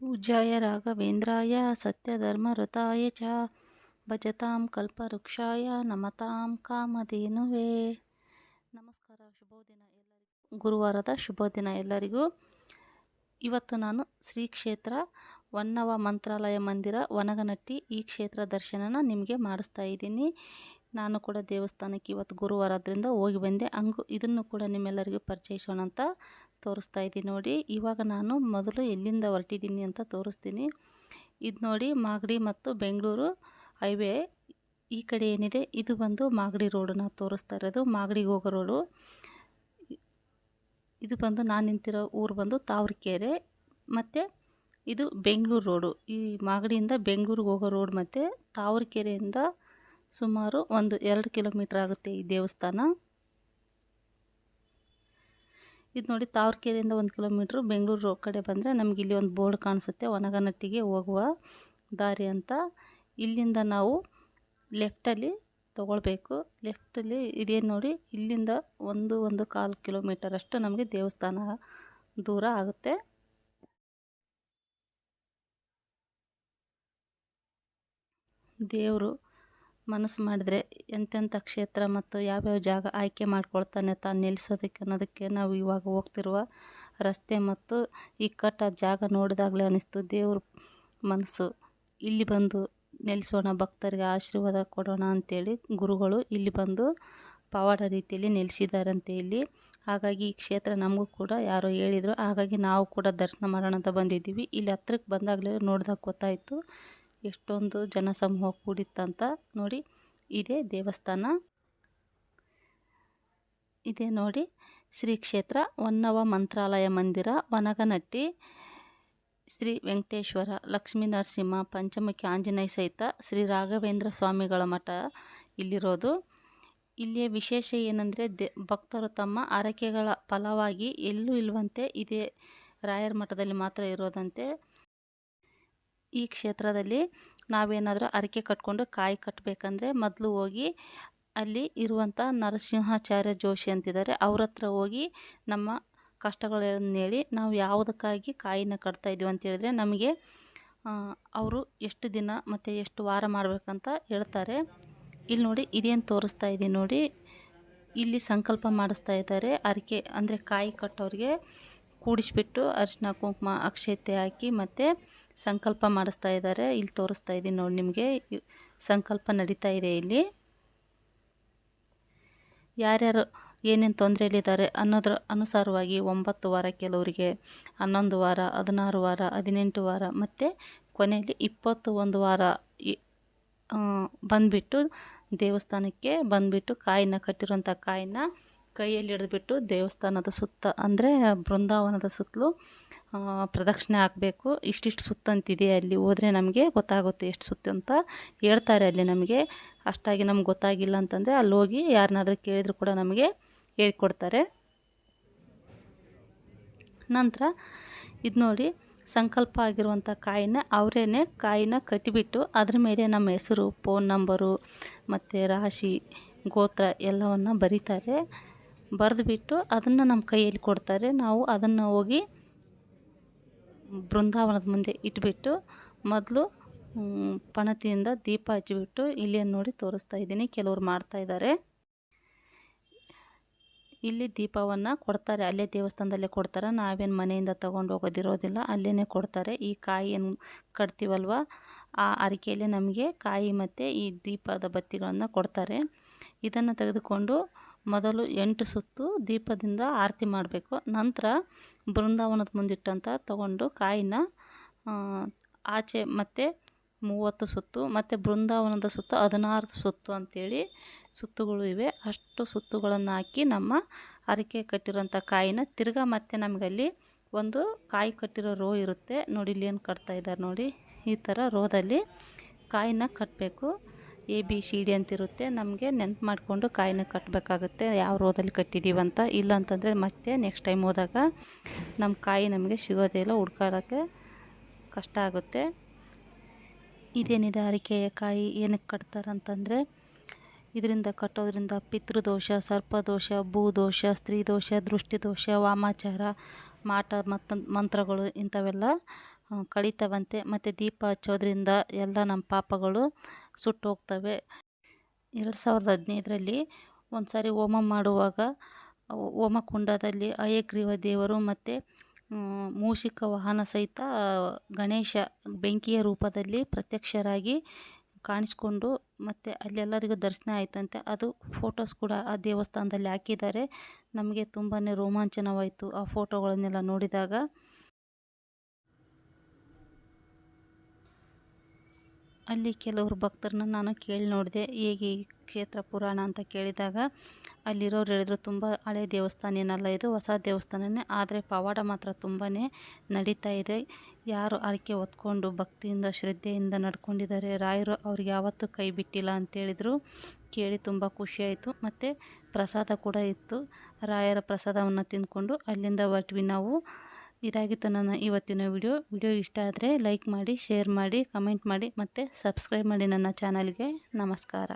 पूज्याय राघवेन्द्राय सत्यधर्मरताय च ಭಜತಾಂ ಕಲ್ಪವೃಕ್ಷಾಯ ನಮತಾಂ ಕಾಮಧೇನುವೆ ನಮಸ್ಕಾರ ಶುಭೋದಿನ ಎಲ್ಲರಿಗೂ ಗುರುವಾರದ ಶುಭೋದಿನ ಎಲ್ಲರಿಗೂ ಇವತ್ತು ನಾನು ಶ್ರೀ ಕ್ಷೇತ್ರ ಹೊನ್ನವ ಮಂತ್ರಾಲಯ ಮಂದಿರ ವನಗನಟ್ಟಿ ಈ ಕ್ಷೇತ್ರ ದರ್ಶನನ ನಿಮಗೆ ಮಾಡಿಸ್ತಾ ಇದ್ದೀನಿ ನಾನು ಕೂಡ ದೇವಸ್ಥಾನಕ್ಕೆ ಇವತ್ತು ಗುರುವಾರ ಆದ್ದರಿಂದ ಹೋಗಿ ಬಂದೆ. ಹಂಗು ಇದನ್ನು ಕೂಡ ನಿಮ್ಮೆಲ್ಲರಿಗೂ ಪರಿಚಯಿಸೋಣ ಅಂತ ತೋರಿಸ್ತಾ ಇದ್ದೀನಿ ನೋಡಿ. ಇವಾಗ ನಾನು ಮೊದಲು ಎಲ್ಲಿಂದ ಹೊರಟಿದ್ದೀನಿ ಅಂತ ತೋರಿಸ್ತೀನಿ. ಇದು ನೋಡಿ ಮಾಗಡಿ ಮತ್ತು ಬೆಂಗಳೂರು ಹೈವೇ. ಈ ಕಡೆ ಏನಿದೆ? ಇದು ಬಂದು ಮಾಗಡಿ ರೋಡನ್ನ ತೋರಿಸ್ತಾ ಇರೋದು. ಮಾಗಡಿಗೆ ಹೋಗೋ ರೋಡು. ಇದು ಬಂದು ನಾನು ನಿಂತಿರೋ ಊರು ಬಂದು ತಾವರೆಕೆರೆ. ಮತ್ತು ಇದು ಬೆಂಗಳೂರು ರೋಡು. ಈ ಮಾಗಡಿಯಿಂದ ಬೆಂಗಳೂರಿಗೆ ಹೋಗೋ ರೋಡ್ ಮತ್ತು ತಾವರೆಕೆರೆಯಿಂದ ಸುಮಾರು ಒಂದು ಎರಡು ಕಿಲೋಮೀಟ್ರ್ ಆಗುತ್ತೆ ಈ ದೇವಸ್ಥಾನ. ಇದು ನೋಡಿ ತಾವರ್ಕೆರೆಯಿಂದ ಒಂದು ಕಿಲೋಮೀಟ್ರು ಬೆಂಗಳೂರು ಕಡೆ ಬಂದರೆ ನಮಗೆ ಇಲ್ಲಿ ಒಂದು ಬೋರ್ಡ್ ಕಾಣಿಸುತ್ತೆ ಒನಗನಟ್ಟಿಗೆ ಹೋಗುವ ದಾರಿ ಅಂತ. ಇಲ್ಲಿಂದ ನಾವು ಲೆಫ್ಟಲ್ಲಿ ತೊಗೊಳ್ಬೇಕು. ಲೆಫ್ಟಲ್ಲಿ ಇದೇನು ನೋಡಿ, ಇಲ್ಲಿಂದ ಒಂದು ಒಂದು ಕಾಲು ಕಿಲೋಮೀಟರ್ ಅಷ್ಟು ನಮಗೆ ದೇವಸ್ಥಾನ ದೂರ ಆಗುತ್ತೆ. ದೇವರು ಮನಸ್ಸು ಮಾಡಿದರೆ ಎಂತೆಂಥ ಕ್ಷೇತ್ರ ಮತ್ತು ಯಾವ್ಯಾವ ಜಾಗ ಆಯ್ಕೆ ಮಾಡ್ಕೊಳ್ತಾನೆ ತಾನು ನಿಲ್ಲಿಸೋದಕ್ಕೆ ಅನ್ನೋದಕ್ಕೆ ನಾವು ಇವಾಗ ಹೋಗ್ತಿರುವ ರಸ್ತೆ ಮತ್ತು ಈ ಕಟ್ಟ ಜಾಗ ನೋಡಿದಾಗಲೇ ಅನ್ನಿಸ್ತು. ದೇವ್ರ ಮನಸ್ಸು, ಇಲ್ಲಿ ಬಂದು ನೆಲೆಸೋಣ ಭಕ್ತರಿಗೆ ಆಶೀರ್ವಾದ ಕೊಡೋಣ ಅಂಥೇಳಿ ಗುರುಗಳು ಇಲ್ಲಿ ಬಂದು ಪವಾಡ ರೀತಿಯಲ್ಲಿ ನೆಲೆಸಿದಾರಂತೆ ಇಲ್ಲಿ. ಹಾಗಾಗಿ ಈ ಕ್ಷೇತ್ರ ನಮಗೂ ಕೂಡ ಯಾರೋ ಹೇಳಿದರು. ಹಾಗಾಗಿ ನಾವು ಕೂಡ ದರ್ಶನ ಮಾಡೋಣ ಅಂತ ಬಂದಿದ್ದೀವಿ. ಇಲ್ಲಿ ಹತ್ರಕ್ಕೆ ಬಂದಾಗಲೇ ನೋಡಿದಾಗ ಗೊತ್ತಾಯಿತು. ಎಷ್ಟೊಂದು ಜನಸಮೂಹ ಕೂಡಿತ್ತಂತ ನೋಡಿ ಇದೇ ದೇವಸ್ಥಾನ. ಇದೆ ನೋಡಿ ಶ್ರೀ ಕ್ಷೇತ್ರ ಹೊನ್ನವ ಮಂತ್ರಾಲಯ ಮಂದಿರ, ವನಗನಟ್ಟಿ, ಶ್ರೀ ವೆಂಕಟೇಶ್ವರ, ಲಕ್ಷ್ಮೀ ನರಸಿಂಹ, ಪಂಚಮುಖಿ ಆಂಜನೇಯ ಸಹಿತ ಶ್ರೀ ರಾಘವೇಂದ್ರ ಸ್ವಾಮಿಗಳ ಮಠ ಇಲ್ಲಿರೋದು. ಇಲ್ಲಿಯ ವಿಶೇಷ ಏನಂದರೆ ದೆ, ಭಕ್ತರು ತಮ್ಮ ಹರಕೆಗಳ ಫಲವಾಗಿ ಎಲ್ಲೂ ಇಲ್ಲವಂತೆ ಇದೇ ರಾಯರ ಮಠದಲ್ಲಿ ಮಾತ್ರ ಇರೋದಂತೆ. ಈ ಕ್ಷೇತ್ರದಲ್ಲಿ ನಾವೇನಾದರೂ ಅರಕೆ ಕಟ್ಕೊಂಡು ಕಾಯಿ ಕಟ್ಟಬೇಕಂದ್ರೆ ಮೊದಲು ಹೋಗಿ ಅಲ್ಲಿ ಇರುವಂಥ ನರಸಿಂಹಾಚಾರ್ಯ ಜೋಶಿ ಅಂತಿದ್ದಾರೆ. ಅವ್ರ ಹತ್ರ ಹೋಗಿ ನಮ್ಮ ಕಷ್ಟಗಳನ್ನು ಹೇಳಿ ನಾವು ಯಾವುದಕ್ಕಾಗಿ ಕಾಯಿನ ಕಟ್ತಾ ಇದ್ದೀವಿ ಅಂತ ಹೇಳಿದ್ರೆ ನಮಗೆ ಅವರು ಎಷ್ಟು ದಿನ ಮತ್ತು ಎಷ್ಟು ವಾರ ಮಾಡಬೇಕಂತ ಹೇಳ್ತಾರೆ. ಇಲ್ಲಿ ನೋಡಿ ಇದೇನು ತೋರಿಸ್ತಾ ಇದ್ದೀನಿ ನೋಡಿ. ಇಲ್ಲಿ ಸಂಕಲ್ಪ ಮಾಡಿಸ್ತಾ ಇದ್ದಾರೆ. ಅರಿಕೆ ಅಂದರೆ ಕಾಯಿ ಕಟ್ಟೋರಿಗೆ ಕೂಡಿಸ್ಬಿಟ್ಟು ಅರಿಶಿನ ಕುಂಕುಮ, ಅಕ್ಷತೆ ಹಾಕಿ ಮತ್ತು ಸಂಕಲ್ಪ ಮಾಡಿಸ್ತಾ ಇದ್ದಾರೆ. ಇಲ್ಲಿ ತೋರಿಸ್ತಾ ಇದ್ದೀನಿ ನೋಡಿ ನಿಮಗೆ. ಸಂಕಲ್ಪ ನಡೀತಾ ಇದೆ ಇಲ್ಲಿ. ಯಾರ್ಯಾರು ಏನೇನು ತೊಂದರೆಯಲ್ಲಿದ್ದಾರೆ ಅನ್ನೋದ್ರ ಅನುಸಾರವಾಗಿ ಒಂಬತ್ತು ವಾರ ಕೆಲವರಿಗೆ, ಹನ್ನೊಂದು ವಾರ, ಹದಿನಾರು ವಾರ, ಹದಿನೆಂಟು ವಾರ, ಮತ್ತು ಕೊನೆಯಲ್ಲಿ ಇಪ್ಪತ್ತು ಒಂದು ವಾರ ಬಂದುಬಿಟ್ಟು ದೇವಸ್ಥಾನಕ್ಕೆ ಬಂದುಬಿಟ್ಟು ಕಾಯಿನ ಕಟ್ಟಿರುವಂಥ ಕಾಯಿನ ಕೈಯಲ್ಲಿ ಹಿಡಿದ್ಬಿಟ್ಟು ದೇವಸ್ಥಾನದ ಸುತ್ತ, ಅಂದರೆ ಬೃಂದಾವನದ ಸುತ್ತಲೂ ಪ್ರದಕ್ಷಿಣೆ ಹಾಕಬೇಕು. ಇಷ್ಟಿಷ್ಟು ಸುತ್ತಂತಿದೆ ಅಲ್ಲಿ. ಹೋದರೆ ನಮಗೆ ಗೊತ್ತಾಗುತ್ತೆ ಎಷ್ಟು ಸುತ್ತು ಅಂತ ಹೇಳ್ತಾರೆ ಅಲ್ಲಿ ನಮಗೆ. ಅಷ್ಟಾಗಿ ನಮ್ಗೆ ಗೊತ್ತಾಗಿಲ್ಲ ಅಂತಂದರೆ ಅಲ್ಲಿ ಹೋಗಿ ಯಾರನ್ನಾದ್ರೂ ಕೇಳಿದ್ರು ಕೂಡ ನಮಗೆ ಹೇಳ್ಕೊಡ್ತಾರೆ. ನಂತರ ಇದು ನೋಡಿ, ಸಂಕಲ್ಪ ಆಗಿರುವಂಥ ಕಾಯಿನ ಅವರೇನೆ ಕಾಯಿನ ಕಟ್ಟಿಬಿಟ್ಟು ಅದ್ರ ಮೇಲೆ ನಮ್ಮ ಹೆಸರು, ಫೋನ್ ನಂಬರು, ಮತ್ತು ರಾಶಿ, ಗೋತ್ರ ಎಲ್ಲವನ್ನು ಬರೀತಾರೆ. ಬರೆದುಬಿಟ್ಟು ಅದನ್ನು ನಮ್ಮ ಕೈಯಲ್ಲಿ ಕೊಡ್ತಾರೆ. ನಾವು ಅದನ್ನು ಹೋಗಿ ಬೃಂದಾವನದ ಮುಂದೆ ಇಟ್ಬಿಟ್ಟು ಮೊದಲು ಪಣತಿಯಿಂದ ದೀಪ ಹಚ್ಚಿಬಿಟ್ಟು ಇಲ್ಲಿಯನ್ನು ನೋಡಿ ತೋರಿಸ್ತಾ ಇದ್ದೀನಿ. ಮಾಡ್ತಾ ಮಾಡ್ತಾಯಿದ್ದಾರೆ ಇಲ್ಲಿ ದೀಪವನ್ನು ಕೊಡ್ತಾರೆ. ಅಲ್ಲೇ ದೇವಸ್ಥಾನದಲ್ಲೇ ಕೊಡ್ತಾರೆ. ನಾವೇನು ಮನೆಯಿಂದ ತೊಗೊಂಡು ಹೋಗೋದಿರೋದಿಲ್ಲ. ಅಲ್ಲೇ ಕೊಡ್ತಾರೆ. ಈ ಕಾಯಿ ಏನು ಕಟ್ತೀವಲ್ವ? ಆ ಅರಿಕೆಯಲ್ಲೇ ನಮಗೆ ಕಾಯಿ ಮತ್ತು ಈ ದೀಪದ ಬತ್ತಿಗಳನ್ನು ಕೊಡ್ತಾರೆ. ಇದನ್ನು ತೆಗೆದುಕೊಂಡು ಮೊದಲು ಎಂಟು ಸುತ್ತು ದೀಪದಿಂದ ಆರತಿ ಮಾಡಬೇಕು. ನಂತರ ಬೃಂದಾವನದ ಮುಂದಿಟ್ಟಂತ ತಗೊಂಡು ಕಾಯಿನ ಆಚೆ ಮತ್ತು ಮೂವತ್ತು ಸುತ್ತು, ಮತ್ತು ಬೃಂದಾವನದ ಸುತ್ತು ಹದಿನಾರು ಸುತ್ತು ಅಂಥೇಳಿ ಸುತ್ತುಗಳು ಇವೆ. ಅಷ್ಟು ಸುತ್ತುಗಳನ್ನು ಹಾಕಿ ನಮ್ಮ ಹರಕೆ ಕಟ್ಟಿರೋಂಥ ಕಾಯಿನ ತಿರ್ಗಾ ಮತ್ತೆ ನಮಗಲ್ಲಿ ಒಂದು ಕಾಯಿ ಕಟ್ಟಿರೋ ರೋ ಇರುತ್ತೆ. ನೋಡಿ ಇಲ್ಲಿ ಏನು ಕಟ್ತಾ ಇದ್ದಾರೆ ನೋಡಿ. ಈ ಥರ ರೋದಲ್ಲಿ ಕಾಯಿನ ಕಟ್ಟಬೇಕು ಎ, ಬಿ, ಸಿ, ಡಿ ಅಂತಿರುತ್ತೆ. ನಮಗೆ ನೆನಪು ಮಾಡಿಕೊಂಡು ಕಾಯಿನ ಕಟ್ಟಬೇಕಾಗುತ್ತೆ ಯಾವ ರೋದಲ್ಲಿ ಅಂತ ಇಲ್ಲ ಅಂತಂದರೆ ಮತ್ತೆ ನೆಕ್ಸ್ಟ್ ಟೈಮ್ ಹೋದಾಗ ನಮ್ಮ ಕಾಯಿ ನಮಗೆ ಸಿಗೋದೇ ಇಲ್ಲ. ಹುಡ್ಕಾಡೋಕ್ಕೆ ಕಷ್ಟ ಆಗುತ್ತೆ. ಇದೇನಿದೆ ಅರಿಕೆಯ ಕಾಯಿ? ಏನಕ್ಕೆ ಕಟ್ತಾರಂತಂದರೆ ಇದರಿಂದ ಕಟ್ಟೋದ್ರಿಂದ ಪಿತೃದೋಷ, ಸರ್ಪದೋಷ, ಭೂದೋಷ, ಸ್ತ್ರೀದೋಷ, ದೃಷ್ಟಿದೋಷ, ವಾಮಾಚಾರ, ಮಾಟ ಮತ್ತು ಮಂತ್ರಗಳು ಇಂಥವೆಲ್ಲ ಕಳೀತವಂತೆ. ಮತ್ತು ದೀಪ ಹಚ್ಚೋದ್ರಿಂದ ಎಲ್ಲ ನಮ್ಮ ಪಾಪಗಳು ಸುಟ್ಟೋಗ್ತವೆ. ಎರಡು ಸಾವಿರದ ಹದಿನೈದರಲ್ಲಿ ಒಂದು ಸಾರಿ ಹೋಮ ಮಾಡುವಾಗ ಹೋಮಕುಂಡದಲ್ಲಿ ಅಯ್ಯಗ್ರೀವ ದೇವರು ಮತ್ತು ಮೂಷಿಕ ವಾಹನ ಸಹಿತ ಗಣೇಶ ಬೆಂಕಿಯ ರೂಪದಲ್ಲಿ ಪ್ರತ್ಯಕ್ಷರಾಗಿ ಕಾಣಿಸ್ಕೊಂಡು ಮತ್ತು ಅಲ್ಲೆಲ್ಲರಿಗೂ ದರ್ಶನ ಆಯಿತಂತೆ. ಅದು ಫೋಟೋಸ್ ಕೂಡ ಆ ದೇವಸ್ಥಾನದಲ್ಲಿ ಹಾಕಿದ್ದಾರೆ. ನಮಗೆ ತುಂಬಾ ರೋಮಾಂಚನವಾಯಿತು ಆ ಫೋಟೋಗಳನ್ನೆಲ್ಲ ನೋಡಿದಾಗ. ಅಲ್ಲಿ ಕೆಲವರು ಭಕ್ತರನ್ನ ನಾನು ಕೇಳಿ ನೋಡಿದೆ, ಹೇಗೆ ಕ್ಷೇತ್ರ ಪುರಾಣ ಅಂತ ಕೇಳಿದಾಗ ಅಲ್ಲಿರೋರು ಹೇಳಿದ್ರು, ತುಂಬ ಹಳೆ ದೇವಸ್ಥಾನ ಏನಲ್ಲ ಇದು, ಹೊಸ ದೇವಸ್ಥಾನನೇ, ಆದರೆ ಪವಾಡ ಮಾತ್ರ ತುಂಬಾ ನಡೀತಾ ಇದೆ. ಯಾರು ಹರಕೆ ಹೊತ್ಕೊಂಡು ಭಕ್ತಿಯಿಂದ, ಶ್ರದ್ಧೆಯಿಂದ ನಡ್ಕೊಂಡಿದ್ದಾರೆ, ರಾಯರು ಅವ್ರಿಗೆ ಯಾವತ್ತೂ ಕೈ ಬಿಟ್ಟಿಲ್ಲ ಅಂತೇಳಿದರು ಕೇಳಿ ತುಂಬ ಖುಷಿಯಾಯಿತು ಮತ್ತು ಪ್ರಸಾದ ಕೂಡ ಇತ್ತು. ರಾಯರ ಪ್ರಸಾದವನ್ನು ತಿಂದ್ಕೊಂಡು ಅಲ್ಲಿಂದ ಹೊರಟ್ವಿ ನಾವು. ಇದಾಗಿತ್ತು ನನ್ನ ಇವತ್ತಿನ ವಿಡಿಯೋ. ವಿಡಿಯೋ ಇಷ್ಟ ಆದರೆ ಲೈಕ್ ಮಾಡಿ, ಶೇರ್ ಮಾಡಿ, ಕಮೆಂಟ್ ಮಾಡಿ ಮತ್ತು ಸಬ್ಸ್ಕ್ರೈಬ್ ಮಾಡಿ ನನ್ನ ಚಾನಲ್ಗೆ. ನಮಸ್ಕಾರ.